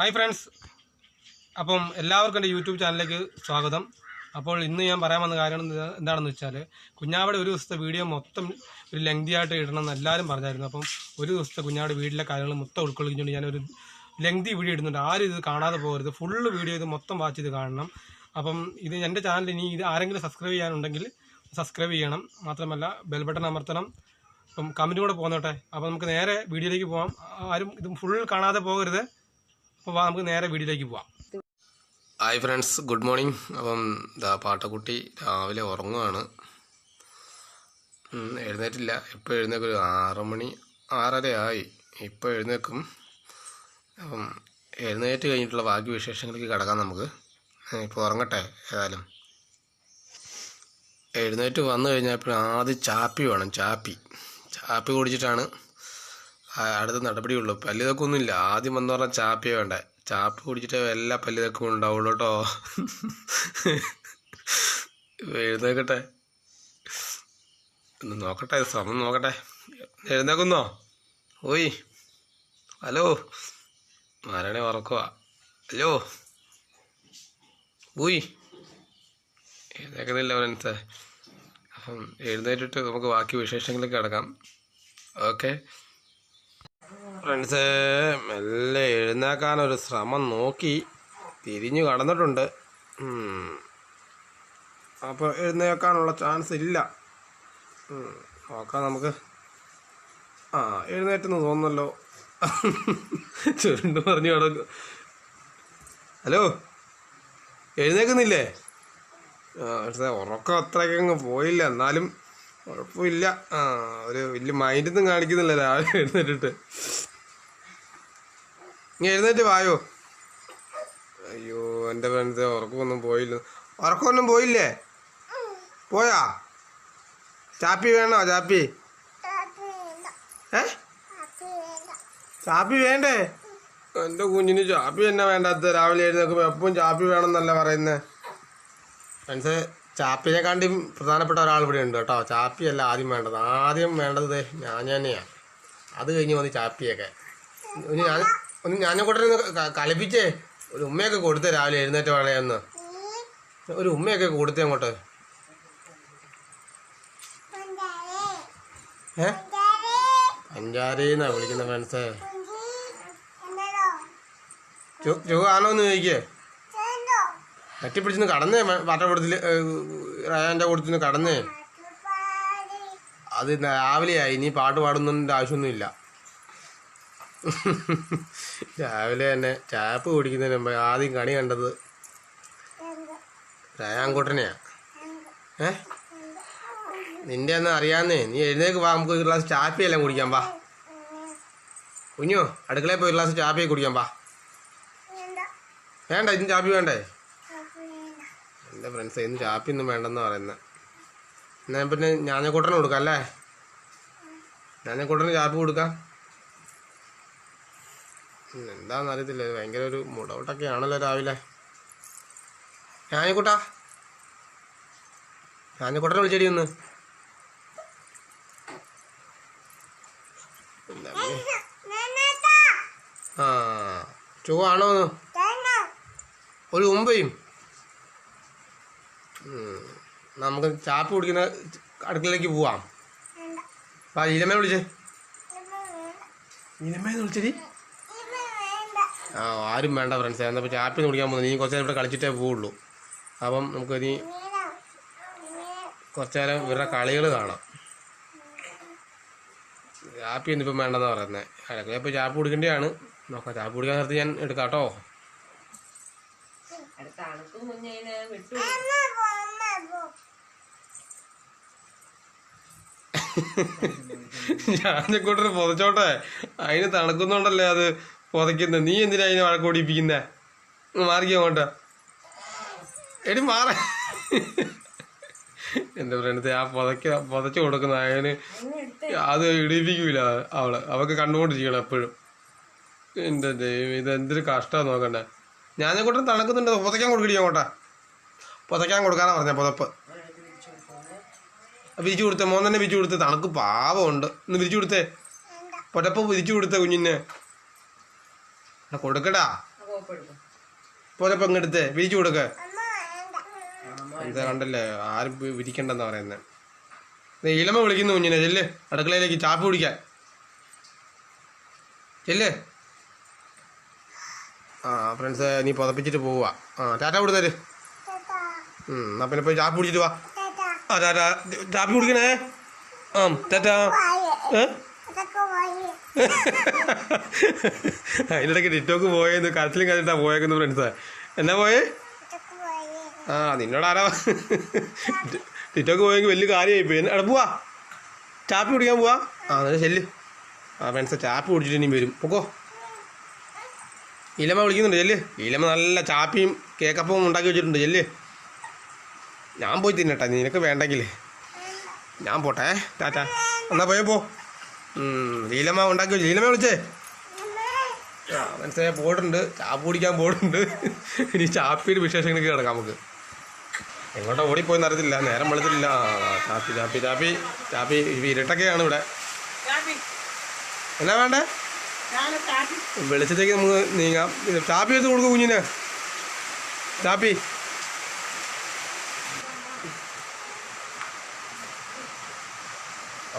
Hi friends. അപ്പം എല്ലാവർക്കും എന്റെ യൂട്യൂബ് ചാനലിലേക്ക് സ്വാഗതം. അപ്പോൾ ഇന്ന് ഞാൻ പറയാൻ വന്ന കാര്യം എന്ത് എന്താണെന്ന് വെച്ചാൽ കുഞ്ഞാവിടെ ഒരു ദിവസത്തെ വീഡിയോ മൊത്തം ഒരു ലെങ്തി ആയിട്ട് ഇടണം എന്ന് എല്ലാവരും പറഞ്ഞായിരുന്നു. അപ്പം ഒരു ദിവസത്തെ കുഞ്ഞാവിടെ വീട്ടിലെ കാര്യങ്ങൾ മൊത്തം ഉൾക്കൊള്ളിച്ചുകൊണ്ട് ഞാനൊരു ലെങ്തി വീഡിയോ ഇടുന്നുണ്ട്. ആരും ഇത് കാണാതെ പോകരുത്. ഫുള്ള് വീഡിയോ ഇത് മൊത്തം വാച്ച് ചെയ്ത് കാണണം. അപ്പം ഇത് എന്റെ ചാനൽ ഇനി ഇത് ആരെങ്കിലും സബ്സ്ക്രൈബ് ചെയ്യാനുണ്ടെങ്കിൽ സബ്സ്ക്രൈബ് ചെയ്യണം. മാത്രമല്ല ബെൽ ബട്ടൺ അമർത്തണം. അപ്പം കമന്റ് കൂടെ പോകുന്നോട്ടെ അപ്പം നമുക്ക് നേരെ വീഡിയോയിലേക്ക് പോകാം ആരും ഇത് ഫുൾ കാണാതെ പോകരുത്. അപ്പോൾ നമുക്ക് നേരെ വീഡിയോയിലേക്ക് പോവാം. ഹായ് ഫ്രണ്ട്സ് ഗുഡ് മോർണിംഗ് അപ്പം ഇതാ പാട്ടക്കുട്ടി രാവിലെ ഉറങ്ങുകയാണ് ഉം, എഴുന്നേറ്റില്ല. ഇപ്പോൾ എഴുന്നേക്കും ഒരു ആറ് മണി ആറര ആയി ഇപ്പോൾ എഴുന്നേക്കും. അപ്പം എഴുന്നേറ്റ് കഴിഞ്ഞിട്ടുള്ള ബാക്കി വിശേഷങ്ങളിലേക്ക് കിടക്കാം നമുക്ക്. ഇപ്പോൾ ഉറങ്ങട്ടെ ഏതായാലും. എഴുന്നേറ്റ് വന്നു കഴിഞ്ഞപ്പോൾ ആദ്യം ചാപ്പി വേണം ചാപ്പി. ചാപ്പി കുടിച്ചിട്ടാണ് അടുത്ത നടപടിയുള്ളൂ. പല്ലിതൊക്കൊന്നുമില്ല. ആദ്യം വന്ന് പറഞ്ഞാൽ ചാപ്പിയേ വേണ്ട. ചാപ്പ് കുടിച്ചിട്ട് എല്ലാ പല്ലിതൊക്കെ ഉണ്ടാവുള്ളൂ കേട്ടോ. എഴുന്നേക്കട്ടെ. ഒന്ന് നോക്കട്ടെ സമയം നോക്കട്ടെ. എഴുന്നേക്കുന്നോ? ഓയ്. ഹലോ. ആരാണെ ഉറക്കുക ഹലോ. ഊയ് എഴുന്നേക്കുന്നില്ല അവനത്തെ അപ്പം എഴുന്നേറ്റിട്ട് നമുക്ക് ബാക്കി വിശേഷങ്ങളിലേക്ക് കിടക്കാം. ഓക്കെ. ഫ്രണ്ട്സ് മെല്ലെ എഴുന്നേക്കാനൊരു ശ്രമം നോക്കി തിരിഞ്ഞു കടന്നിട്ടുണ്ട്. അപ്പോൾ എഴുന്നേക്കാനുള്ള ചാൻസ് ഇല്ല. നോക്കാം നമുക്ക്. ആ എഴുന്നേറ്റെന്ന് തോന്നുന്നല്ലോ. ചുരുണ്ട് പറഞ്ഞു കിടക്കും. ഹലോ? എഴുന്നേക്കുന്നില്ലേ? ഉറക്കം അത്രയ്ക്കങ്ങ് പോയില്ല. എന്നാലും കുഴപ്പമില്ല. ആ ഒരു വലിയ മൈൻഡൊന്നും കാണിക്കുന്നില്ല രാവിലെ എഴുന്നേറ്റിട്ട്. നീ എഴുന്നേറ്റ് വായോ. അയ്യോ എന്റെ ഫ്രണ്ട്സ് ഉറക്കമൊന്നും പോയില്ല. ഉറക്കമൊന്നും പോയില്ലേ? പോയാ? ചാപ്പി വേണോ ചാപ്പി? ഏ? ചാപ്പി വേണ്ടേ? എന്റെ കുഞ്ഞിന് ചാപ്പി എന്നാ വേണ്ടാത്ത രാവിലെ എഴുന്നേക്കുമ്പോൾ എപ്പോഴും ചാപ്പി വേണമെന്നല്ല പറയുന്നത് ഫ്രണ്ട്സ് ചാപ്പിനെ കണ്ടി പ്രധാനപ്പെട്ട ഒരാൾ ഇവിടെ ഉണ്ട് കേട്ടോ. ചാപ്പിയല്ല ആദ്യം വേണ്ടത്. ആദ്യം വേണ്ടത് ഞാൻ തന്നെയാണ് അത് കഴിഞ്ഞ് വന്ന് ചാപ്പിയൊക്കെ. ഞാൻ ഒന്ന് ഞാനും കൂടെ കളിപ്പിച്ചേ. ഒരു ഉമ്മയൊക്കെ കൊടുത്തേ രാവിലെ എഴുന്നേറ്റ് വളയൊന്ന്. ഒരു ഉമ്മയൊക്കെ കൊടുത്തേ അങ്ങോട്ട്. ഏ? പഞ്ചാരേന്നാ വിളിക്കുന്ന ഫ്രണ്ട്സേ. എന്ന് ചോദിക്കേ. കെട്ടിപ്പിടിച്ചിന്ന് കടന്നേ പാട്ടപ്പെടുത്തിൽ റയാന്റെ കൊടുത്തിന്ന് കടന്നേ. അത് രാവിലെയായി ഇനി പാട്ട് പാടുന്നതിന്റെ ആവശ്യമൊന്നുമില്ല. രാവിലെ തന്നെ ചാപ്പ് കുടിക്കുന്നതിന് മുമ്പ് ആദ്യം കണി കണ്ടത് രായാങ്കൂട്ടനെയാ. ഏ? നിന്റെ ഒന്നും അറിയാന്നേ. നീ എഴുന്നേക്ക് വാ നമുക്ക് ഒരു ഗ്ലാസ് ചാപ്പി എല്ലാം കുടിക്കാം വാ. കുഞ്ഞു അടുക്കളയിൽ പോയി ഒരു ഗ്ലാസ് ചാപ്പി കുടിക്കാം വാ. വേണ്ട ഇന്ന് ചാപ്പി വേണ്ടേ? എന്റെ ഫ്രണ്ട്സ് ഇന്ന് ചാപ്പി ഒന്നും വേണ്ടെന്ന് പറയുന്നത് എന്നാൽ പിന്നെ ഞാഞ്ഞക്കൂട്ടന് കൊടുക്കാം അല്ലേ? ഞാഞ്ഞക്കൂട്ടന് ചാപ്പി കൊടുക്കാം. ഉം, എന്താന്ന് അറിയത്തില്ല ഭയങ്കര ഒരു മുടവട്ടൊക്കെ ആണല്ലോ രാവിലെ. ഞാനിക്കൂട്ടാ. ഞാനിക്കൂട്ടനെ വിളിച്ചടി ഒന്ന്. ആ ചുവാണോ ഒന്ന്? ഒരു ഉമ്പയും. നമുക്ക് ചാപ്പ് കുടിക്കുന്ന അടുക്കളയിലേക്ക് പോവാം. ഇലമേ വിളിച്ചേ. ഇലമേന്ന് വിളിച്ചടി. ആ ആരും വേണ്ട ഫ്രണ്ട്സ് എന്നപ്പോൾ ചാപ്പിന്ന് കുടിക്കാൻ പോകുന്നത് നീ കുറച്ച് നേരം ഇവിടെ കളിച്ചിട്ടേ പോവുള്ളൂ. അപ്പം നമുക്ക് ഇനി കുറച്ച് നേരം ഇവരുടെ കളികൾ കാണാം. ചാപ്പി ഒന്നും ഇപ്പം വേണ്ടെന്നാണ് പറയുന്നത് അടുക്കളയിൽ ഇപ്പോൾ ചാപ്പ് കുടിക്കേണ്ടതാണ്. നോക്കാം ചാപ്പ് കുടിക്കാൻ നേരത്ത് ഞാൻ എടുക്കാം കേട്ടോ. ഞാൻ കൂട്ടർ പുതച്ചോട്ടെ. അതിന് തണുക്കുന്നുണ്ടല്ലേ അത്. പുതയ്ക്കുന്നത് നീ എന്തിനാ അതിനെ വഴക്ക് ഓടിപ്പിക്കുന്നേ? മാറിക്കോ അങ്ങോട്ട്. എടി മാറ. എന്റെ ഫ്രണ്ട്സ് ആ പുതയ്ക്ക പുതച്ചു കൊടുക്കുന്ന അതിന് അത് ഇടിപ്പിക്കൂല അവൾ. അവക്ക് കണ്ടുകൊണ്ടിരിക്കണം എപ്പോഴും. എന്റെ ദൈവം ഇത് എന്തൊരു കഷ്ടമാണ് നോക്കണ്ടേ. കൂട്ടം തണുക്കുന്നുണ്ട്. പുതയ്ക്കാൻ കൊടുക്കടി അങ്ങോട്ടാ. പുതയ്ക്കാൻ കൊടുക്കാനാ പറഞ്ഞ പുതപ്പ്. വിരിച്ചു കൊടുത്തേ. മോൻ തന്നെ വിരിച്ചു കൊടുത്തേ. തണുക്ക് പാവമുണ്ട്. ഇന്ന് വിരിച്ചു കൊടുത്തേ. പുതപ്പ് വിരിച്ചു കൊടുത്തേ കുഞ്ഞിനെ. കൊടുക്കടാ. പോലപ്പോ ഇങ്ങെടുത്ത്. വിരിച്ചു കൊടുക്ക. എന്താ കണ്ടല്ലേ? ആരും വിരിക്കണ്ടെന്ന് പറയുന്നത് ഇളമ വിളിക്കുന്നു കുഞ്ഞിനെ. ചെല്ല്. അടുക്കളയിലേക്ക് ചാപ്പ് കുടിക്കാൻ. ചെല്ല്. ആ ഫ്രണ്ട്സ് നീ പുതപ്പിച്ചിട്ട് പോവാ ആ ടാറ്റ കൊടുത്തര് എന്നാ പിന്നെ പോയി ചാപ്പ് കുടിച്ചിട്ട് വാ. ആ ടാറ്റ. ചാപ്പി കുടിക്കണേ. ആ ടാറ്റ. ഏ? അതിനിടയ്ക്ക് ടിക്ടോക്ക് പോയെന്ന് കരച്ചിലും കരച്ചിട്ടാ പോയേക്കുന്നു ഫ്രണ്ട്സ് എന്നാ പോയേ? ആ നിന്നോട് ആരാ ടിക്ടോക്ക് പോയെങ്കിൽ വലിയ കാര്യമായി പോയി. എടാ പോവാ. ചാപ്പി കുടിക്കാൻ പോവാ. ആ അതെ ചെല്ല്. ആ ഫ്രണ്ട്സ് ചാപ്പി കുടിച്ചിട്ട് ഇനി വരും. പൊക്കോ. ഇലമ വിളിക്കുന്നുണ്ട് ചെല്ല്. ഇലമ നല്ല ചാപ്പിയും കേക്കപ്പവും ഉണ്ടാക്കി വെച്ചിട്ടുണ്ട് ചെല്ല്. ഞാൻ പോയി തിന്നട്ടെ നിനക്ക് വേണ്ടെങ്കിൽ ഞാൻ പോട്ടെ ടാറ്റ. എന്നാ പോയേ പോ. ലീലമ്മ ഉണ്ടാക്കി ലീലമ്മ വിളിച്ചേ. ആ മനസ്സിലായി പോയിട്ടുണ്ട്. ചാപ്പ് കുടിക്കാൻ പോയിട്ടുണ്ട്. ഇനി ചാപ്പിയുടെ വിശേഷങ്ങൾക്ക് കിടക്കാം നമുക്ക്. എങ്ങോട്ടാ ഓടിപ്പോയെന്ന് അറിയത്തില്ല. നേരം വെളുത്തില്ല ചാപ്പി ചാപ്പി ചാപ്പി ചാപ്പി. ഇരുട്ടൊക്കെയാണ് ഇവിടെ. എന്നാ വേണ്ടേ? വെളിച്ചത്തേക്ക് നമുക്ക് നീങ്ങാം. ചാപ്പി എടുത്ത് കൊടുക്കും കുഞ്ഞിന്. ചാപ്പി.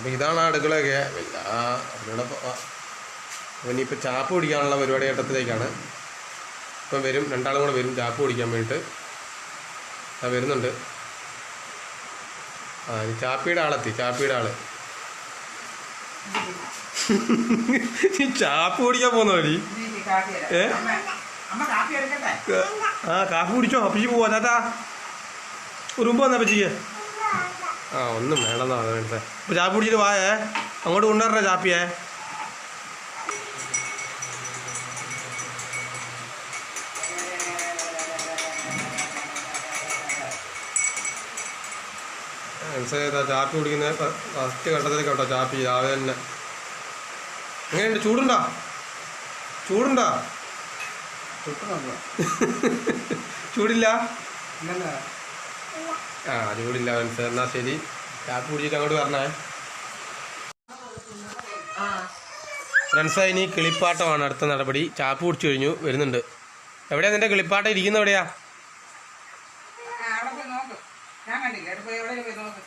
അപ്പോൾ ഇതാണ് ആ അടുക്കളയൊക്കെ ആ അവരുടെ അവനിപ്പോൾ ചാപ്പ് പിടിക്കാനുള്ള പരിപാടി ഘട്ടത്തിലേക്കാണ്. ഇപ്പം വരും രണ്ടാളും കൂടെ വരും ചാപ്പ് പിടിക്കാൻ വേണ്ടിയിട്ട് ആ വരുന്നുണ്ട്. ആ ഇനി ചാപ്പിയുടെ ആളെത്തി ചാപ്പിയുടെ ആൾ. ചാപ്പ് കുടിക്കാൻ പോകുന്ന വഴി? ഏ? ആ കാപ്പി കുടിച്ചോ അപ്പിച്ച് പോവാ താത്താ. ഒരു മുമ്പ് വന്നാ ആ ഒന്നും വേണമെന്നാ വേണ്ടത് അപ്പോൾ ചാപ്പി പിടിച്ചിട്ട് വായേ. അങ്ങോട്ട് കൊണ്ടുവരണേ ചാപ്പിയെ. മനസ്സിലായതാ ചാപ്പി കുടിക്കുന്ന ഫസ്റ്റ് ഘട്ടത്തിലേക്ക് കേട്ടോ ചാപ്പി രാവിലെ തന്നെ. എങ്ങനെയുണ്ട്? ചൂടുണ്ടോ? ചൂടുണ്ടോ? ചൂടില്ല? ആ ചൂടില്ല മനസ്സിലായി എന്നാ ശരി? ചാപ്പി കുടിച്ചിട്ട് അങ്ങോട്ട് പറഞ്ഞേ ആ ഫ്രണ്ട്സ് ഇനി കിളിപ്പാട്ടമാണ് അടുത്ത നടപടി. ചാപ്പ് കുടിച്ചു കഴിഞ്ഞു വരുന്നുണ്ട്. എവിടെയാ നിന്റെ കിളിപ്പാട്ടം? ഇരിക്കുന്ന എവിടെയാ? അവിടെ നോക്ക് ഞാൻ കണ്ടില്ല അവിടെ പോയി നോക്ക്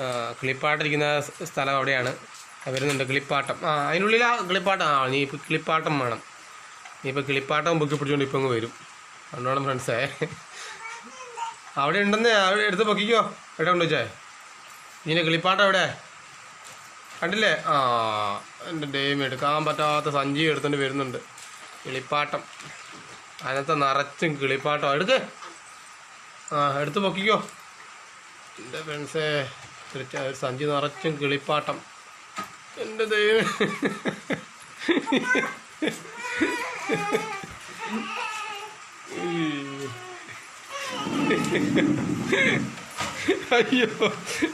ആ, കിളിപ്പാട്ടം ഇരിക്കുന്ന സ്ഥലം അവിടെയാണ്. വരുന്നുണ്ട് കിളിപ്പാട്ടം. ആ അതിനുള്ളിലാ കിളിപ്പാട്ടം. ആ നീ ഇപ്പം കിളിപ്പാട്ടം വേണം. നീ ഇപ്പം കിളിപ്പാട്ടം പൊക്കി പിടിച്ചുകൊണ്ട് ഇപ്പം അങ്ങ് വരും. അതുകൊണ്ടാണ് ഫ്രണ്ട്സേ. അവിടെ ഉണ്ടെന്നേ അവിടെ എടുത്ത് പൊക്കിക്കോ. എവിടെ ഉണ്ട് വെച്ചേ? ഇതിന്റെ കിളിപ്പാട്ട എവിടെ? കണ്ടില്ലേ? ആ എന്റെ ഡെയിം എടുക്കാൻ പറ്റാത്ത സഞ്ചി എടുത്തോണ്ട് വരുന്നുണ്ട്. കിളിപ്പാട്ടം. അതിനകത്ത് നിറച്ചും കിളിപ്പാട്ടം. എടുക്ക്. ആ എടുത്ത് പൊക്കിക്കോ. എന്റെ ഫ്രണ്ട്സേ ഒരു സഞ്ചി നിറച്ചും കിളിപ്പാട്ടം. എന്റെ ദൈവം അയ്യോ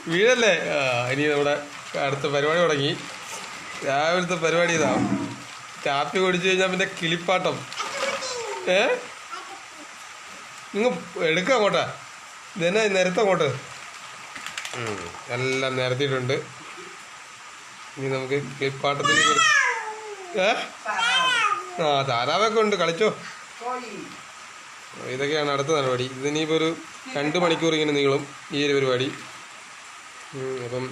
വീഴല്ലേ? ഇനി നമ്മുടെ അടുത്ത പരിപാടി തുടങ്ങി. രാവിലത്തെ പരിപാടി ഇതാ. കാപ്പി കുടിച്ചു കഴിഞ്ഞാൽ പിന്നെ കിളിപ്പാട്ടം. ഏ? നിങ്ങൾ എടുക്കാം അങ്ങോട്ടാ. ഇതന്നെ നിരത്ത് അങ്ങോട്ട്? എല്ലാം നിരത്തിയിട്ടുണ്ട്. ഇനി നമുക്ക് കിളിപ്പാട്ടത്തിന് ഏ? ആ താരാവൊക്കെ ഉണ്ട്. കളിച്ചോ. ഇതൊക്കെയാണ് അടുത്ത നടപടി. ഇതിനിപ്പോൾ ഒരു രണ്ട് മണിക്കൂർ ഇങ്ങനെ നീളും ഈ ഒരു പരിപാടി. അപ്പം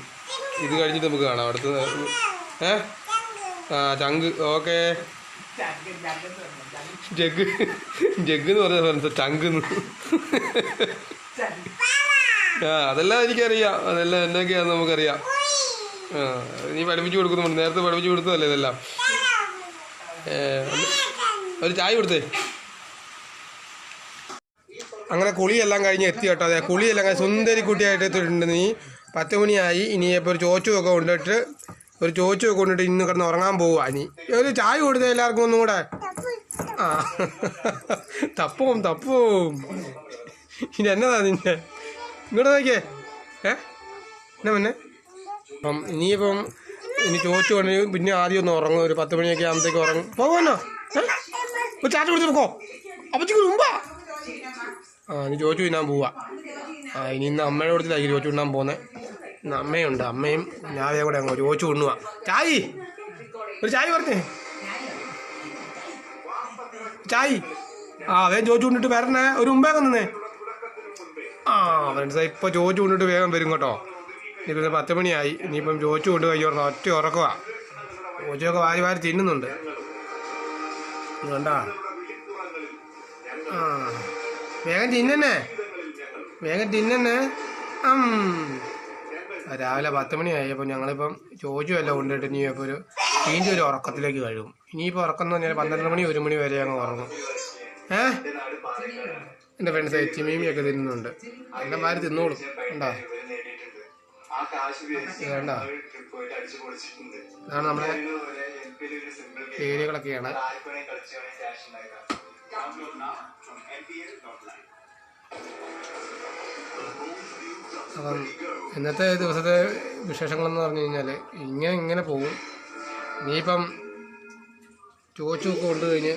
ഇത് കഴിഞ്ഞിട്ട് നമുക്ക് കാണാം. അടുത്ത ഏ? ആ ചങ്ക് ഓക്കെ. ജഗ് ജഗ് എന്ന് പറഞ്ഞ ഫ്രണ്ട്സ് ചങ്ക് ആ അതെല്ലാം എനിക്കറിയാം. അതെല്ലാം എന്നൊക്കെയാന്ന് നമുക്കറിയാം. ആ നീ പഠിപ്പിച്ചു കൊടുക്കുന്നുണ്ട്. നേരത്തെ പഠിപ്പിച്ചു കൊടുത്തതല്ലേ ഇതെല്ലാം? ഒരു ചായ കൊടുത്തേ. അങ്ങനെ കുളിയെല്ലാം കഴിഞ്ഞ് എത്തി കേട്ടോ. അതെ കുളിയെല്ലാം കഴിഞ്ഞ് സുന്ദരി കുട്ടിയായിട്ട് എത്തിയിട്ടുണ്ട് നീ. പത്ത് മണിയായി. ഇനി ഇപ്പോൾ ഒരു ചോച്ചുമൊക്കെ കൊണ്ടിട്ട് ഒരു ചോച്ചുമൊക്കെ കൊണ്ടിട്ട് ഇന്ന് കിടന്ന് ഉറങ്ങാൻ പോവുക നീ ഒരു ചായ കൊടുത്തേ എല്ലാവർക്കും ഒന്നും കൂടെ? ആ. തപ്പും തപ്പും. ഇനി എന്നതാ നിന്നെ? ഇങ്ങോട്ട് നോക്കിയേ. ഏ? എന്നാ പിന്നെ? അപ്പം ഇനിയിപ്പം ഇനി ചോദിച്ചു കൊണ്ട് പിന്നെ ആദ്യം ഒന്ന് ഉറങ്ങും. ഒരു പത്ത് മണിയൊക്കെ ആകുമ്പോഴത്തേക്ക് ഉറങ്ങും. പോകുമല്ലോ ഏ? ചാറ്റ് കൊടുത്തു നോക്കോ അപ്പച്ചക്ക് മുമ്പാ ആ ഇനി ചോദിച്ചു തിന്നാൻ പോവാ. ആ ഇനി ഇന്ന് അമ്മയുടെ കൊടുത്തിട്ടായിരിക്കും ചോദിച്ചു തിന്നാൻ പോകുന്നത് ഇന്ന് അമ്മയുണ്ട്. അമ്മയും ഞാനേ കൂടെ അങ്ങ് ചോദിച്ചു ഉണ്ണുവാ. ചായ്! ഒരു ചായ പറഞ്ഞേ. ചായ്! ആ അതെ ചോദിച്ചു കൊണ്ടിട്ട് വരണേ. ഒരു മുമ്പേ നിന്നേ. ആ ഫ്രണ്ട്സ് ഇപ്പോൾ ചോദിച്ചു കൊണ്ടിട്ട് വേഗം വരും കേട്ടോ. ഇനിയിപ്പോൾ പത്ത് മണിയായി. ഇനിയിപ്പം ചോദിച്ചു കൊണ്ട് കഴിഞ്ഞ ഒറ്റ ഉറക്കുക ചോദിച്ചൊക്കെ വാരി വാരി തിന്നുന്നുണ്ട്. കണ്ടാ ആ. വേഗം തിന്നന്നെ. വേഗം തിന്നന്നെ. ആ, രാവിലെ പത്ത് മണിയായപ്പോൾ ഞങ്ങളിപ്പം ചോദിച്ചു എല്ലാം കൊണ്ടിട്ട് ഇനി ഇപ്പോൾ ഒരു വീണ്ടും ഒരു ഉറക്കത്തിലേക്ക് കഴിയും ഇനിയിപ്പോൾ ഉറക്കം എന്ന് പറഞ്ഞാൽ പന്ത്രണ്ട് മണി ഒരു മണി വരെ അങ്ങ് ഉറങ്ങും. ഏ? എന്റെ ഫ്രണ്ട്സ് എച്ചിമീമിയൊക്കെ തിന്നുന്നുണ്ട്. എന്റെ മാര് തിന്നോളും. ഉണ്ടോ വേണ്ട ഇതാണ് നമ്മുടെ പേരുകളൊക്കെയാണ്. അപ്പം ഇന്നത്തെ ദിവസത്തെ വിശേഷങ്ങളെന്ന് പറഞ്ഞു കഴിഞ്ഞാൽ ഇങ്ങനെ ഇങ്ങനെ പോകും. ഇനിയിപ്പം ചോച്ചൊക്കെ കൊണ്ട് കഴിഞ്ഞ്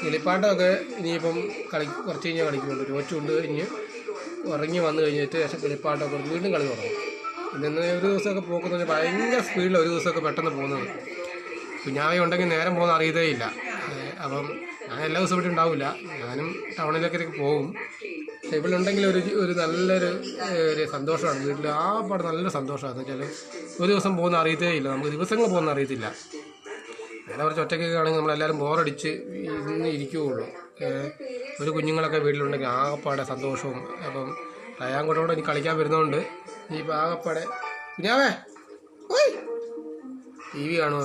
കിളിപ്പാട്ടമൊക്കെ ഇനിയിപ്പം കളി കുറച്ച് കഴിഞ്ഞാൽ കളിക്കുന്നുണ്ട് ചോച്ചു കൊണ്ട് കഴിഞ്ഞ് ഉറങ്ങി വന്നു കഴിഞ്ഞിട്ട് ശേഷം കിളിപ്പാട്ടമൊക്കെ വീണ്ടും കളി തുടങ്ങും. ഇന്ന് ഒരു ദിവസമൊക്കെ പോക്കെന്ന് ഭയങ്കര സ്പീഡിൽ ഒരു ദിവസമൊക്കെ പെട്ടെന്ന് പോകുന്നത് കുഞ്ഞാവ ഉണ്ടെങ്കിൽ നേരം പോകുന്ന അറിയതേ ഇല്ല. അപ്പം ഞാൻ എല്ലാ ദിവസവും ഇവിടെ ഉണ്ടാവില്ല. ഞാനും ടൗണിലേക്കൊക്കെ പോകും. പക്ഷേ ഇവിടെ ഉണ്ടെങ്കിൽ ഒരു ഒരു നല്ലൊരു ഒരു സന്തോഷമാണ്. വീട്ടിൽ ആ പാട് നല്ല സന്തോഷമാണ്. വെച്ചാൽ ഒരു ദിവസം പോകുന്ന അറിയത്തേ ഇല്ല. നമുക്ക് ദിവസങ്ങൾ പോകുന്ന അറിയത്തില്ല. നേരെ കുറച്ച് ഒറ്റയ്ക്കൊക്കെ ആണെങ്കിൽ നമ്മളെല്ലാവരും ബോറടിച്ച് ഇന്ന് ഇരിക്കുകയുള്ളൂ ഒരു കുഞ്ഞുങ്ങളൊക്കെ വീട്ടിലുണ്ടെങ്കിൽ ആകപ്പാടെ സന്തോഷവും അപ്പം റയാൻകോട്ടോടെ എനിക്ക് കളിക്കാൻ വരുന്നതുകൊണ്ട് ഈ ആകപ്പാടെ കുഞ്ഞാവേ ടി വി കാണുമോ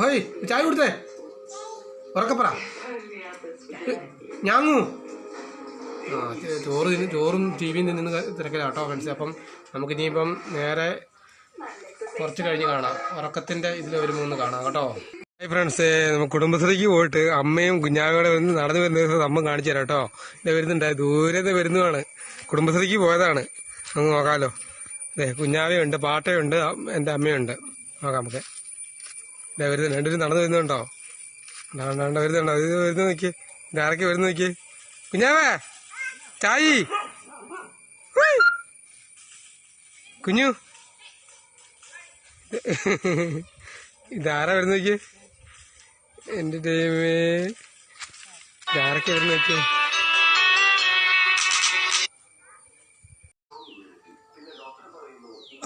ഹോയ് ചായ കൊടുത്തേ. ഉറക്കപ്പറ ഞാങ്ങു. ആ ചോറ് തിന്ന് ചോറും ടി വിയും നിന്ന് തിരക്കില്ല കേട്ടോ ഫ്രണ്ട്സ് അപ്പം നമുക്കിനിയിപ്പം നേരെ കുറച്ച് കഴിഞ്ഞ് കാണാം. ഉറക്കത്തിന്റെ ഇതിൽ മൂന്ന് കാണാം കേട്ടോ. ഹായ് ഫ്രണ്ട്സ് കുടുംബശ്രീക്ക് പോയിട്ട് അമ്മയും കുഞ്ഞാവിടെ വരുന്ന നടന്നു വരുന്ന ദിവസം അമ്മ കാണിച്ചു തരാം കേട്ടോ. ഇത് വരുന്നുണ്ടായി ദൂരെ നിന്ന് വരുന്നതാണ്. കുടുംബശ്രീക്ക് പോയതാണ്. നമുക്ക് നോക്കാമല്ലോ അതെ കുഞ്ഞാവയുണ്ട് പാട്ടയുണ്ട് എന്റെ അമ്മയുണ്ട്. നോക്കാം നമുക്ക്. ഇതാ വരുന്നുണ്ട് രണ്ടുപേരും നടന്നു വരുന്നുണ്ടോ? ഉണ്ടാണ്ട് വരുന്നുണ്ട്? ഇത് വരുന്ന നോക്കി ഇതാരൊക്കെ വരുന്ന നോക്കി കുഞ്ഞാവേ ചായി. കുഞ്ഞു. ഇതാരാ വരുന്ന നോക്കി എന്റെ ടൈമേ ഇതാരൊക്കെ വരുന്ന നോക്കി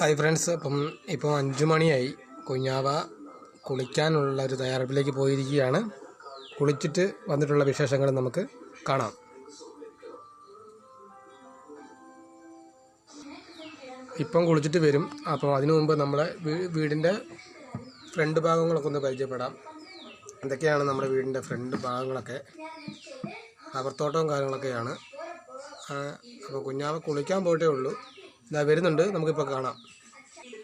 ഹായ് ഫ്രണ്ട്സ് അപ്പം ഇപ്പം അഞ്ചു മണിയായി കുഞ്ഞാവ കുളിക്കാനുള്ള ഒരു തയ്യാറെടുപ്പിലേക്ക് പോയിരിക്കുകയാണ്. കുളിച്ചിട്ട് വന്നിട്ടുള്ള വിശേഷങ്ങൾ നമുക്ക് കാണാം. ഇപ്പം കുളിച്ചിട്ട് വരും. അപ്പം അതിനു മുമ്പ് നമ്മളെ വീടിന്റെ ഫ്രണ്ട് ഭാഗങ്ങളൊക്കെ ഒന്ന് പരിചയപ്പെടാം. എന്തൊക്കെയാണ് നമ്മുടെ വീടിന്റെ ഫ്രണ്ട് ഭാഗങ്ങളൊക്കെ? റബ്ബർത്തോട്ടവും കാര്യങ്ങളൊക്കെയാണ്. അപ്പോൾ കുഞ്ഞാവ് കുളിക്കാൻ പോയിട്ടേ ഉള്ളൂ. ഇതാ വരുന്നുണ്ട്. നമുക്കിപ്പോൾ കാണാം.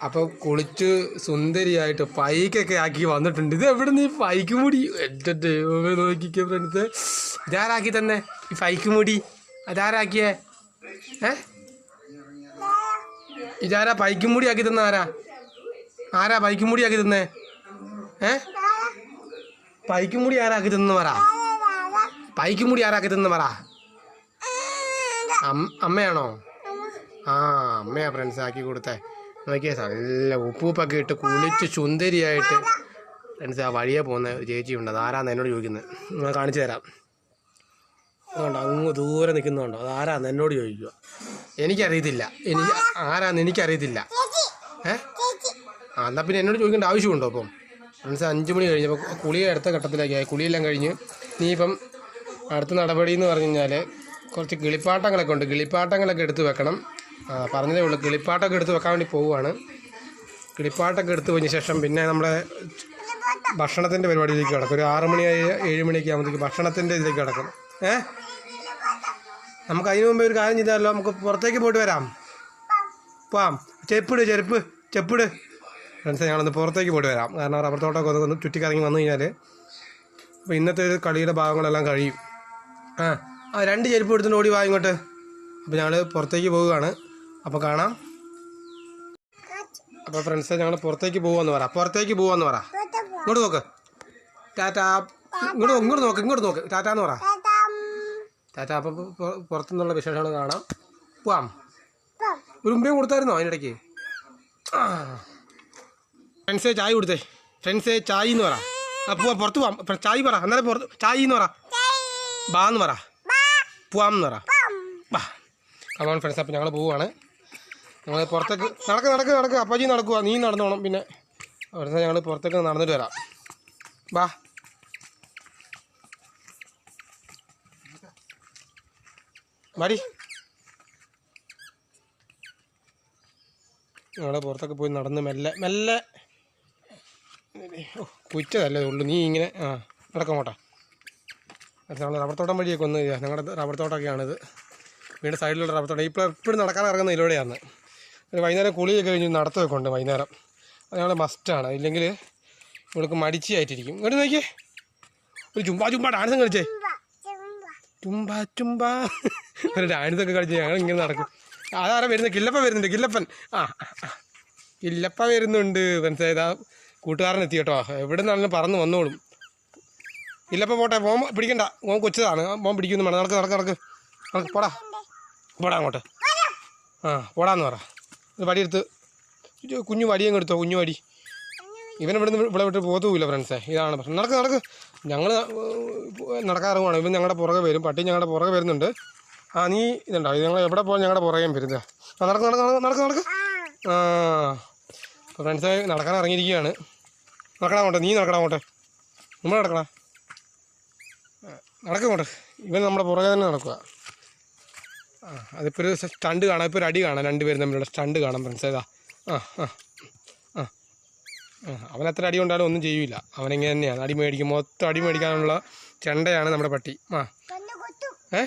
അപ്പോൾ കുളിച്ച് സുന്ദരിയായിട്ട് പൈക്കൊക്കെ ആക്കി വന്നിട്ടുണ്ട്. ഇത് എവിടെ നീ പൈക്ക് മുടി? എന്റെ ദൈവമേ ഫ്രണ്ട്സ്. ഇതാരാക്കി തന്നെ ഈ പൈക്ക് മുടി? അതാരാക്കിയേ ഏ? ഇതാരാ പൈക്കും മുടി ആക്കി തന്ന ആരാ? ആരാ പൈക്കും മുടി ആക്കി തന്നേ? ഏ? പൈക്കും മുടി ആരാക്കി തന്നു പറ. പൈക്കും മുടി ആരാക്കി തന്നു പറ. അമ്മയാണോ? ആ അമ്മയാ ഫ്രണ്ട്സ് ആക്കി കൊടുത്തേ. നോക്കിയേ നല്ല ഉപ്പൂപ്പൊക്കെ ഇട്ട് കുളിച്ച് സുന്ദരിയായിട്ട് ഫ്രണ്ട്സ് ആ വഴിയെ പോകുന്ന ഒരു ചേച്ചി ഉണ്ട് അത് ആരാന്ന് എന്നോട് ചോദിക്കുന്നത് ഞാൻ കാണിച്ചു തരാം. അതുകൊണ്ട് അങ്ങ് ദൂരെ നിൽക്കുന്നുണ്ടോ അതാരാന്ന് എന്നോട് ചോദിക്കുക എനിക്കറിയത്തില്ല. എനിക്ക് ആരാന്ന് എനിക്കറിയത്തില്ല. ഏ? എന്നാൽ പിന്നെ എന്നോട് ചോദിക്കേണ്ട ആവശ്യമുണ്ടോ അപ്പം ഫ്രണ്ട്സ് അഞ്ച് മണി കഴിഞ്ഞപ്പോൾ കുളിയെ അടുത്ത ഘട്ടത്തിലേക്കായി കുളിയെല്ലാം കഴിഞ്ഞ് നീയിപ്പം അടുത്ത നടപടി എന്ന് പറഞ്ഞു കഴിഞ്ഞാൽ കുറച്ച് കിളിപ്പാട്ടങ്ങളൊക്കെ ഉണ്ട്. കിളിപ്പാട്ടങ്ങളൊക്കെ എടുത്ത് വെക്കണം. പറഞ്ഞതേ ഉള്ളൂ. കിളിപ്പാട്ടൊക്കെ എടുത്ത് വെക്കാൻ വേണ്ടി പോവുകയാണ്. കിളിപ്പാട്ടൊക്കെ എടുത്ത് കഴിഞ്ഞ ശേഷം പിന്നെ നമ്മുടെ ഭക്ഷണത്തിന്റെ പരിപാടിയിലേക്ക് കിടക്കും. ഒരു ആറ് മണി ഏഴ് മണിയൊക്കെ ആകുമ്പോഴത്തേക്ക് ഭക്ഷണത്തിന്റെ ഇതിലേക്ക് കിടക്കും. ഏ? നമുക്ക് അതിനു മുമ്പേ ഒരു കാര്യം ചെയ്താലോ? നമുക്ക് പുറത്തേക്ക് പോയിട്ട് വരാം. പോവാം. ചെപ്പിട് ചെരുപ്പ് ചെപ്പിട് ഫ്രണ്ട്സ് ഞങ്ങളൊന്ന് പുറത്തേക്ക് പോയിട്ട് വരാം. കാരണം റബ്ബർ തോട്ടമൊക്കെ ഒന്ന് ഒന്ന് ചുറ്റിക്കറങ്ങി വന്നു കഴിഞ്ഞാൽ അപ്പോൾ ഇന്നത്തെ ഒരു കളിയുടെ ഭാഗങ്ങളെല്ലാം കഴിയും. ആ ആ രണ്ട് ചെരുപ്പ് എടുത്തുകൊണ്ട് ഓടി വാ ഇങ്ങോട്ട്. അപ്പോൾ ഞങ്ങൾ പുറത്തേക്ക് പോവുകയാണ്. അപ്പോൾ കാണാം. അപ്പോൾ ഫ്രണ്ട്സ് ഞങ്ങൾ പുറത്തേക്ക് പോവാന്ന് പറ. പുറത്തേക്ക് പോവാന്ന് പറ. ഇങ്ങോട്ട് നോക്ക്. ടാറ്റാ ഇങ്ങോട്ട് ഇങ്ങോട്ട് നോക്ക് ഇങ്ങോട്ട് നോക്ക്. ടാറ്റാന്ന് പറ. ടാറ്റാ അപ്പൊ പുറത്തുനിന്നുള്ള വിശേഷങ്ങൾ കാണാം. പോവാം. ഒരു ഉമ്പയും കൊടുത്തായിരുന്നോ അതിനിടയ്ക്ക് ഇടയ്ക്ക്? ഫ്രണ്ട്സേ ചായ കൊടുത്തേ. ഫ്രണ്ട്സേ ചായ എന്ന് പറ. ആ പോവാം പുറത്ത് പോവാം. ചായ പറ. അന്നേരം പുറത്ത് ചായ എന്ന് പറ. ബാ. എന്ന് പറ പോവാം എന്ന് പറ. ബാ. കമോൺ ഫ്രണ്ട്സ് അപ്പം ഞങ്ങൾ പോവുകയാണ് ഞങ്ങൾ പുറത്തേക്ക് നടക്ക് നടക്ക് നടക്ക്. അപ്പാജി നടക്കുക നീ നടന്നോണം പിന്നെ. അവിടുന്ന് ഞങ്ങൾ പുറത്തേക്ക് നടന്നിട്ട് വരാം. വാ. മരി ഞങ്ങൾ പുറത്തൊക്കെ പോയി നടന്ന് മെല്ലെ മെല്ലെ. ഓ കുറ്റതല്ലേ ഉള്ളൂ. നീ ഇങ്ങനെ ആ നടക്കങ്ങോട്ടാ ഞങ്ങൾ റബ്ബർ തോട്ടം വഴിയൊക്കെ ഒന്ന് ഞങ്ങളുടെ റബ്ബർ തോട്ടമൊക്കെയാണിത്. വീടിന്റെ സൈഡിലുള്ള റബ്ബർ തോട്ടം. ഇപ്പോൾ എപ്പോഴും നടക്കാൻ ഇറങ്ങുന്ന ഇതിലൂടെയാണ് ഒരു വൈകുന്നേരം കുളിയൊക്കെ കഴിഞ്ഞ് നടത്തമൊക്കെ ഉണ്ട് വൈകുന്നേരം. അത് ഞങ്ങളുടെ മസ്റ്റാണ് ഇല്ലെങ്കിൽ ഇവൾക്ക് മടിച്ചായിട്ടിരിക്കും ഇങ്ങോട്ട് നോക്കിയേ. ഒരു ചുമ്പാ ചുമ്പാ ഡാൻസും കളിച്ചേ. ചുമ്പാ ചുമ്പാ. ഒരു ഡാൻസൊക്കെ കളിച്ച് ഞങ്ങൾ ഇങ്ങനെ നടക്കും. അതാരാ വരുന്നത്? കില്ലപ്പ വരുന്നുണ്ട്. കില്ലപ്പൻ. ആ. കില്ലപ്പ വരുന്നുണ്ട്. മനസ്സിലായത് ആ കൂട്ടുകാരൻ കേട്ടോ. എവിടെ പറന്ന് വന്നോളും. കില്ലപ്പ പോട്ടെ. മോൻ പിടിക്കണ്ട. മോൻ കൊച്ചതാണ്. മോൻ പിടിക്കുന്നു വേണം നടക്ക് നടക്ക് നടക്ക്. നടക്ക്. പോടാ. പോടാ അങ്ങോട്ട്. ആ പോടാന്ന് പറ. വടിയെടുത്ത് കുഞ്ഞു വടിയങ്ങ് എടുത്തോ കുഞ്ഞു വടി. ഇവൻ ഇവിടെ നിന്ന് ഇവിടെ വിട്ട് പോകത്തുമില്ല ഫ്രണ്ട്സേ ഇതാണ് പ്രശ്നം. നടക്ക് നടക്ക്. ഞങ്ങൾ നടക്കാറുമാണ്. ഇവൻ ഞങ്ങളുടെ പുറകെ വരും. പട്ടി ഞങ്ങളുടെ പുറകെ വരുന്നുണ്ട്. ആ നീ ഇതുണ്ടോ? ഇത് ഞങ്ങൾ എവിടെ പോകാൻ ഞങ്ങളുടെ പുറകെയും വരുന്നത് ആ നടക്ക് നടക്ക് നടക്ക് നടക്ക് നടക്ക്. ആ. അപ്പോൾ ഫ്രണ്ട്സേ നടക്കാൻ ഇറങ്ങിയിരിക്കുകയാണ്. നടക്കണം അങ്ങോട്ടെ. നീ നടക്കണം അങ്ങോട്ടെ. നമ്മൾ നടക്കണം. നടക്കുമോട്ടെ ഇവൻ നമ്മുടെ പുറകെ തന്നെ നടക്കുക ആ അതിപ്പോൾ ഒരു സ്റ്റണ്ട് കാണാം. ഇപ്പോൾ ഒരു അടി കാണാം. രണ്ടുപേരും തമ്മിലുള്ള സ്റ്റണ്ട് കാണാം ഫ്രണ്ട്സ് ഏതാ? ആ ആ ആ അവനത്ര അവൻ എത്ര അടി കൊണ്ടാലും ഒന്നും ചെയ്യൂല. അവനെങ്ങനെ തന്നെയാണ് അടി മേടിക്കും. മൊത്തം അടി മേടിക്കാനുള്ള ചെണ്ടയാണ് നമ്മുടെ പട്ടി. ആ. ഏ?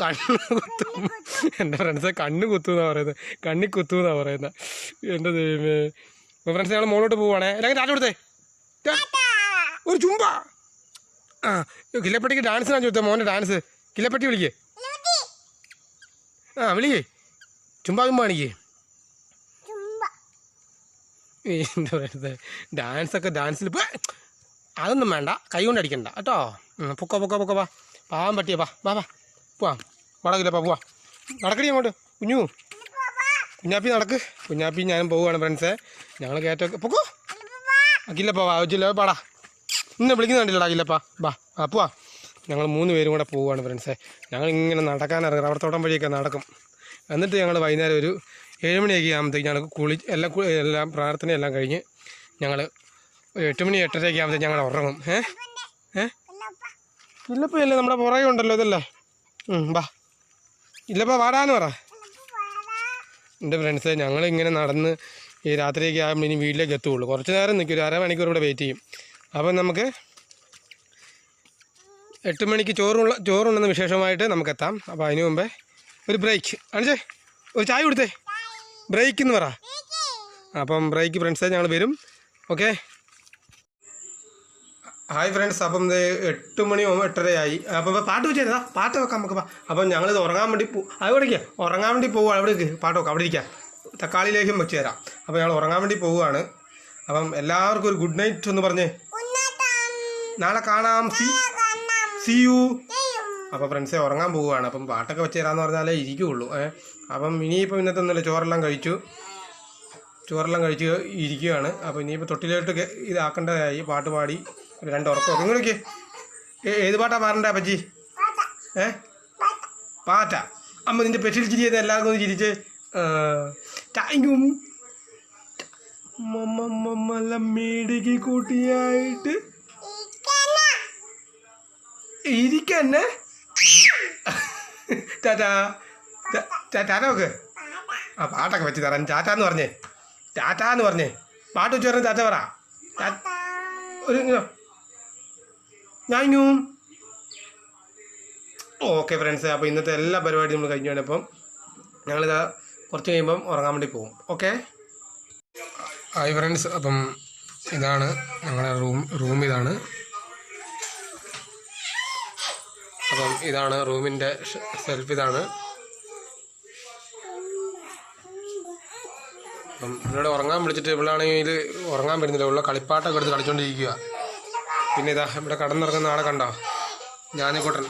കണ്ണ് കുത്തും. എന്റെ ഫ്രണ്ട്സ് കണ്ണ് കുത്തു എന്നാ പറയുന്നത് കണ്ണി കുത്തു എന്നാ പറയുന്നത് എന്റെ ദൈവമേ. അപ്പോൾ ഫ്രണ്ട്സ് ഞങ്ങൾ മുകളിലോട്ട് പോവുകയാണേ അല്ലെങ്കിൽ രാജ കൊടുത്തേ. ഒരു ചുമ്പ ആ കില്ലപ്പെട്ടിക്ക് ഡാൻസ് ഞാൻ ചോദിച്ചത് മോന്റെ ഡാൻസ് കില്ലപ്പെട്ടി വിളിക്കേ. ആ വിളിക്കേ ചുമ്പാ ചുമ്പാ. കാണിക്കേ എന്താ പറയുന്നത് ഡാൻസൊക്കെ ഡാൻസിൽ അതൊന്നും വേണ്ട. കൈ കൊണ്ട് അടിക്കണ്ട. കേട്ടോ? പൊക്ക പൊക്കോ പൊക്കോ വാ. പാവം പറ്റിയ വാ വാ വാ. പോവാം. വടകില്ലപ്പാ പോവാ. നടക്കടി അങ്ങോട്ട്. കുഞ്ഞു. കുഞ്ഞാപ്പി നടക്ക്. കുഞ്ഞാപ്പി ഞാനും പോവുകയാണ് ഫ്രണ്ട്സേ ഞങ്ങൾ കയറ്റൊക്കെ പൊക്കോ. അഖില്ലപ്പാ വാ അജില്ല പാടാ. ഇന്നെ വിളിക്കുന്നുണ്ടല്ലോ അഖില്ലപ്പാ വാ ആ പോവാ. ഞങ്ങൾ മൂന്ന് പേരും കൂടെ പോവുകയാണ് ഫ്രണ്ട്സേ ഞങ്ങൾ ഇങ്ങനെ നടക്കാൻ റബ്ബർത്തോട്ടം റബ്ബർ തോട്ടം വഴിയൊക്കെ നടക്കും. എന്നിട്ട് ഞങ്ങൾ വൈകുന്നേരം ഒരു ഏഴ് മണിയൊക്കെ ആകുമ്പോഴത്തേക്ക് ഞങ്ങൾ കുളി എല്ലാം എല്ലാം പ്രാർത്ഥനയെല്ലാം കഴിഞ്ഞ് ഞങ്ങൾ എട്ട് മണി എട്ടരയൊക്കെ ആകുമ്പോഴത്തേക്ക് ഞങ്ങൾ ഉറങ്ങും. ഏ? ഏ? ഇല്ലപ്പോൾ അല്ലേ നമ്മുടെ പുറകെ ഉണ്ടല്ലോ ഇതല്ലേ? വാ. ഇല്ലപ്പോൾ വാടാന്ന് പറ. എന്റെ ഫ്രണ്ട്സ് ഞങ്ങൾ ഇങ്ങനെ നടന്ന് ഈ രാത്രിയൊക്കെ ആകുമ്പോൾ ഇനി വീട്ടിലേക്ക് എത്തുകയുള്ളൂ കുറച്ച് നേരം നിൽക്കും ഒരു അരമണിക്കൂർ ഇവിടെ വെയിറ്റ് ചെയ്യും. അപ്പം നമുക്ക് എട്ട് മണിക്ക് ചോറുള്ള ചോറുണ്ടെന്ന വിശേഷമായിട്ട് നമുക്ക് എത്താം അപ്പോൾ അതിന് മുമ്പേ ഒരു ബ്രേക്ക്. അണിച്ചേ ഒരു ചായ കൊടുത്തേ. ബ്രേക്ക് എന്ന് പറ. അപ്പം ബ്രേക്ക് ഫ്രണ്ട്സേ ഞങ്ങൾ വരും. ഓക്കെ? ഹായ് ഫ്രണ്ട്സ് അപ്പം ഇത് എട്ട് മണി എട്ടരയായി. അപ്പം പാട്ട് വെച്ചേരാ പാട്ട് വെക്കാം നമുക്ക്. അപ്പം ഞങ്ങളിത് ഉറങ്ങാൻ വേണ്ടി പോ വിളിക്കുക ഉറങ്ങാൻ വേണ്ടി പോവുക അവിടെ. പാട്ട് വെക്കാം അവിടെ ഇരിക്കാം. തക്കാളി ലേഖ്യം വെച്ച് തരാം. അപ്പം ഞങ്ങൾ ഉറങ്ങാൻ വേണ്ടി പോവുകയാണ് അപ്പം എല്ലാവർക്കും ഒരു ഗുഡ് നൈറ്റ് എന്ന് പറഞ്ഞേ. നാളെ കാണാം. സി സി യു അപ്പൊ ഫ്രണ്ട്സെ ഉറങ്ങാൻ പോവുകയാണ് അപ്പം പാട്ടൊക്കെ വെച്ച് തരാമെന്ന് പറഞ്ഞാലേ ഇരിക്കുകയുള്ളൂ ഏഹ് അപ്പം ഇനിയിപ്പം ഇന്നത്തെ ഒന്നുമില്ല ചോറെല്ലാം കഴിച്ചു ചോറെല്ലാം കഴിച്ച് ഇരിക്കുകയാണ് അപ്പോൾ ഇനിയിപ്പോൾ തൊട്ടിലോട്ട് ഇതാക്കേണ്ടതായി പാട്ട് പാടി രണ്ട് ഉറക്കമൊക്കെ ഇങ്ങോട്ടേക്ക് ഏത് പാട്ടാ പാടണ്ടേ അപ്പച്ചി ഏ പാട്ടാ അമ്മ നിന്റെ പെറ്റിൽ ചിരി ചെയ്ത് എല്ലാവർക്കും ഒന്ന് ചിരിച്ച് താങ്കും മീടിക്ക് കൂട്ടിയായിട്ട് ഇരിക്കന്നെ. ടാറ്റാ. ടാറ്റാ നോക്ക്. ആ പാട്ടൊക്കെ വെച്ച് തരാൻ ടാറ്റ എന്ന് പറഞ്ഞേ. ടാറ്റ എന്ന് പറഞ്ഞേ. പാട്ട് വെച്ച് പറഞ്ഞ ടാറ്റ പറ. ഒരു ഞാനു. ഓക്കെ ഫ്രണ്ട്സ് അപ്പോൾ ഇന്നത്തെ എല്ലാ പരിപാടിയും നമ്മൾ കഴിഞ്ഞു അപ്പം ഞങ്ങളിതാ കുറച്ച് കഴിയുമ്പം ഉറങ്ങാൻ വേണ്ടി പോകും ഓക്കെ? ഹായ് ഫ്രണ്ട്സ് അപ്പം ഇതാണ് ഞങ്ങളുടെ റൂം റൂം ഇതാണ്. അപ്പം ഇതാണ് റൂമിന്റെ സെൽഫ് ഇതാണ്. അപ്പം ഇവിടെ ഉറങ്ങാൻ വിളിച്ചിട്ട് ഇവളാണെങ്കിൽ ഉറങ്ങാൻ വരുന്നില്ല. ഉള്ള കളിപ്പാട്ടൊക്കെ എടുത്ത് കളിച്ചോണ്ടിരിക്കുക പിന്നെ ഇതാ ഇവിടെ കടന്നിറങ്ങുന്ന ആളെ കണ്ടോ? ഞാനിക്കോട്ടൻ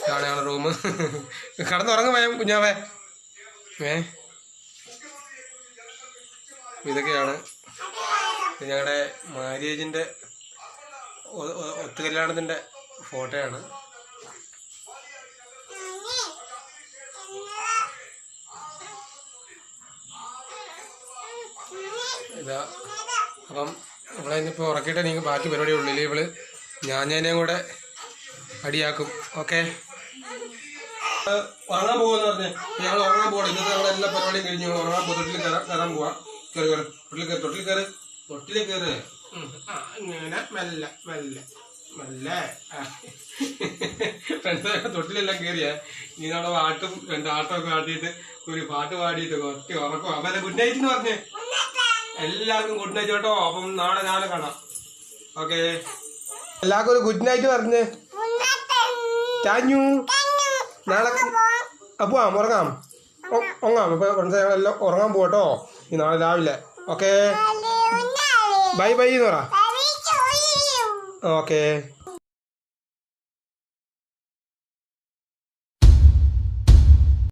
ഇതാണ് ഞങ്ങളുടെ റൂം കടന്നുറങ്ങും വേം കുഞ്ഞാവേ. ഏ? ഇതൊക്കെയാണ് ഇത് ഞങ്ങളുടെ മാര്യേജിന്റെ ഒത്തുകല്യാണത്തിന്റെ ഫോട്ടോയാണ് ഇതാ. അപ്പം നമ്മളെ ഇന്നിപ്പോൾ ഉറക്കിയിട്ട് നിങ്ങൾക്ക് ബാക്കി പരിപാടി ഉള്ളിൽ ഇവൾ ഞാൻ ഞാനേയും കൂടെ അടിയാക്കും. ഓക്കെ? ഉറങ്ങാൻ പോകുമെന്ന് പറഞ്ഞേ. ഞങ്ങൾ ഉറങ്ങാൻ പോകണം ഇന്നത്തെ ഞങ്ങൾ എല്ലാ പരിപാടിയും കഴിഞ്ഞ് ഉറങ്ങാൻ പോകും തൊട്ടിൽ കയറാൻ കയറാൻ പോവാം. കയറി കയറി തൊട്ടിൽ കയറി. തൊട്ടിൽ കയറി. തൊട്ടിൽ കയറി അങ്ങനെ മെല്ലെ മെല്ലെ. മെല്ലെ ഫ്രണ്ട്സ് തൊട്ടിലെല്ലാം കയറിയ നീ നമ്മുടെ പാട്ടും രണ്ട് ആട്ടമൊക്കെ ആട്ടിയിട്ട് ഒരു പാട്ട് പാടിയിട്ട് ഒറ്റ ഉറക്കം. അവരെ ഗുഡ് നൈറ്റ് എന്ന് പറഞ്ഞേ. എല്ലാവർക്കും ഗുഡ് നൈറ്റ് കേട്ടോ. അപ്പം നാളെ നാളെ കാണാം. ഓക്കെ എല്ലാവർക്കും ഒരു ഗുഡ് നൈറ്റ് പറഞ്ഞേ. താഞ്ഞു. നാളെ അപ്പൊ ഉറങ്ങാം. ഒ- ഉറങ്ങാം. അപ്പൊ ഫ്രണ്ട്സ് ഞങ്ങളെല്ലാം ഉറങ്ങാൻ പോകട്ടോ ഈ നാളെ രാവിലെ. ഓക്കെ ബൈ ബൈ എന്ന് പറ. ഓക്കെ